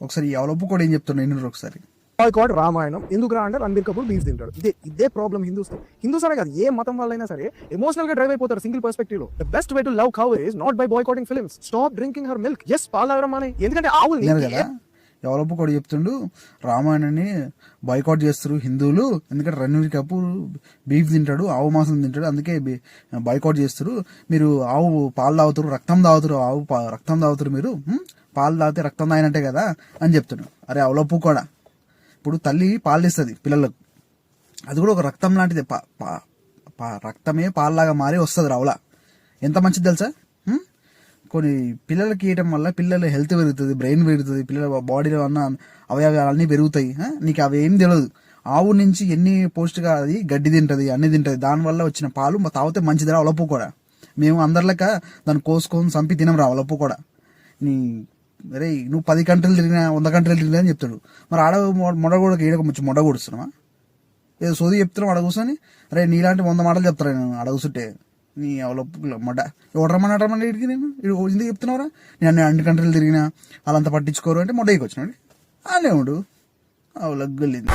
ఒకసారి ఈ అవలపు కూడా ఏం చెప్తున్నా ఎన్ని ఒకసారి. బాయ్కాట్ రామాయణం ఎందుకు రా అంటే రణబీర్ కపూర్ బీఫ్ తింటాడు. ఇదే ఇదే ప్రాబ్లం హిందూస్ హిందూస్ అనే కాదు ఏ మతం వాళ్ళైనా సరే ఎమోషనల్గా డ్రైవ్ అయిపోతారు single పర్స్పెక్టివ్లో. The best way to love cow is not by boycotting films stop drinking her milk yes పాలు తాగడం మానే. ఎందుకంటే ఆవులు కదా? ఎవరొప్పు కూడా చెప్తుండు రామాయణాన్ని బాయ్కాట్ చేస్తారు హిందువులు. ఎందుకంటే రణవీర్ కపూర్ బీఫ్ తింటాడు ఆవు మాంసం తింటాడు. అందుకే బాయ్కాట్ చేస్తారు మీరు ఆవు పాలు తాగుతారు రక్తం తాగుతారు ఆవు రక్తం తాగుతారు మీరు? పాలు తాగితే రక్తం తాగినట్టే కదా అని చెప్తున్నాడు. అరే అవలప్పు కూడా. ఇప్పుడు తల్లి పాలు ఇస్తుంది పిల్లలకు. అది కూడా ఒక రక్తం లాంటిది. పా పా- రక్తమే పాలలాగా మారి వస్తుంది రావుల. ఎంత మంచిది తెలుసా? కొన్ని పిల్లలకి ఇవ్వటం వల్ల పిల్లల హెల్త్ పెరుగుతుంది బ్రెయిన్ పెరుగుతుంది పిల్లల బాడీలో ఉన్న అవయవాలు అన్నీ పెరుగుతాయి నీకు అవి ఏం తెలియదు. ఆవు నుంచి ఎన్ని పోస్ట్గా అది గడ్డి తింటుంది అన్ని తింటది. దానివల్ల వచ్చిన పాలు మా తాగితే మంచిదిరా ఒలపు కూడా. మేము అందరిలాక దాన్ని కోసుకొని చంపి తినం రా ఒలపు కూడా. నీ అరే నువ్వు పది గంటలు తిరిగినా వంద గంటలు తిరిగినా అని చెప్తాడు. మరి ఆడ మొడ కూడా ఈడక వచ్చి ఏదో సోది చెప్తున్నావు అడ అరే నీలాంటి వంద మాటలు చెప్తారా నేను? అడ కూర్చుంటే. నీ అవలపు మొడ ఎవరు రమ్మని ఇడికి నేను? ఎందుకు చెప్తున్నావురా? నేను అన్ని కంట్రీలు గంటలు తిరిగినా వాళ్ళంతా పట్టించుకోరు అంటే మొడ్డకి వచ్చినాడు. అనేవాడు అవలగ్గలింది